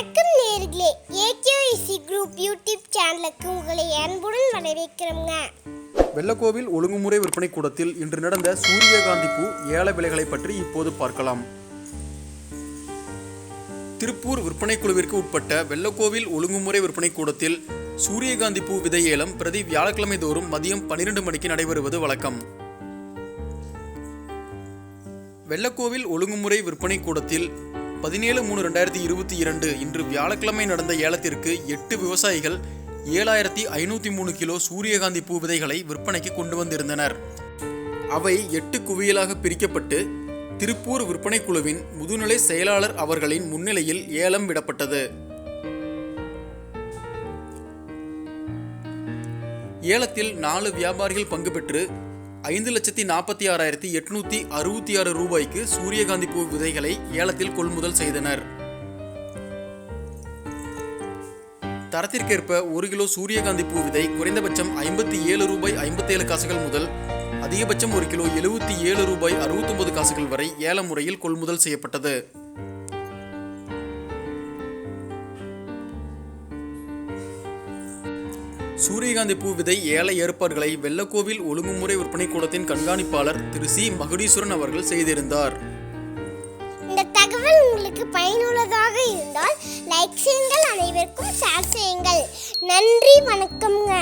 வணக்கம் நேர்களே. ஏகேஐசி group YouTube சேனலுக்கு உங்களை அன்புடன் வரவேற்கிறோங்க வெள்ளக்கோவில் ஒழுங்குமுறை விற்பனை கூடத்தில் இன்று நடந்த சூரியகாந்தி பூ ஏல விலைகளை பற்றி இப்போது பார்க்கலாம். திருப்பூர் விற்பனை குழுவிற்கு உட்பட்ட வெள்ளக்கோவில் ஒழுங்குமுறை விற்பனை கூடத்தில் சூரியகாந்தி பூ விதை ஏலம் பிரதி வியாழக்கிழமை தோறும் மதியம் பன்னிரண்டு மணிக்கு நடைபெறுவது வழக்கம். வெள்ளக்கோவில் ஒழுங்குமுறை விற்பனை கூடத்தில் பதினேழு மூணு ரெண்டாயிரத்தி இருபத்தி இரண்டு இன்று வியாழக்கிழமை நடந்த ஏலத்திற்கு எட்டு விவசாயிகள் ஏழாயிரத்தி ஐநூற்றி மூணு கிலோ சூரியகாந்தி பூ விதைகளை விற்பனைக்கு கொண்டு வந்திருந்தனர். அவை எட்டு குவியலாக பிரிக்கப்பட்டு திருப்பூர் விற்பனை குழுவின் முதுநிலை செயலாளர் அவர்களின் முன்னிலையில் ஏலம் விடப்பட்டது. ஏலத்தில் நாலு வியாபாரிகள் பங்கு பெற்று ஐந்து லட்சத்தி நாற்பத்தி ஆறாயிரத்தி எட்நூத்தி அறுபத்தி ஆறு ரூபாய்க்கு சூரியகாந்தி பூ விதைகளை ஏலத்தில் கொள்முதல் செய்தனர். தரத்திற்கேற்ப ஒரு கிலோ சூரியகாந்தி பூ விதை குறைந்தபட்சம் ஐம்பத்தி ஏழு ரூபாய் ஐம்பத்தேழு காசுகள் முதல் அதிகபட்சம் ஒரு கிலோ எழுபத்தி ஏழு ரூபாய் அறுபத்தொன்பது காசுகள் வரை ஏல முறையில் கொள்முதல் செய்யப்பட்டது. சூரியகாந்தி பூ விதை ஏழை ஏற்பாடுகளை வெள்ளக்கோவில் ஒழுங்குமுறை விற்பனை கூடத்தின் கண்காணிப்பாளர் திரு சி. மகுடீஸ்வரன் அவர்கள் செய்திருந்தார். இந்த தகவல் உங்களுக்கு பயனுள்ளதாக இருந்தால் லைக் செய்யுங்கள் அனைவருக்கும் ஷேர் செய்யுங்கள். நன்றி வணக்கம்ங்க.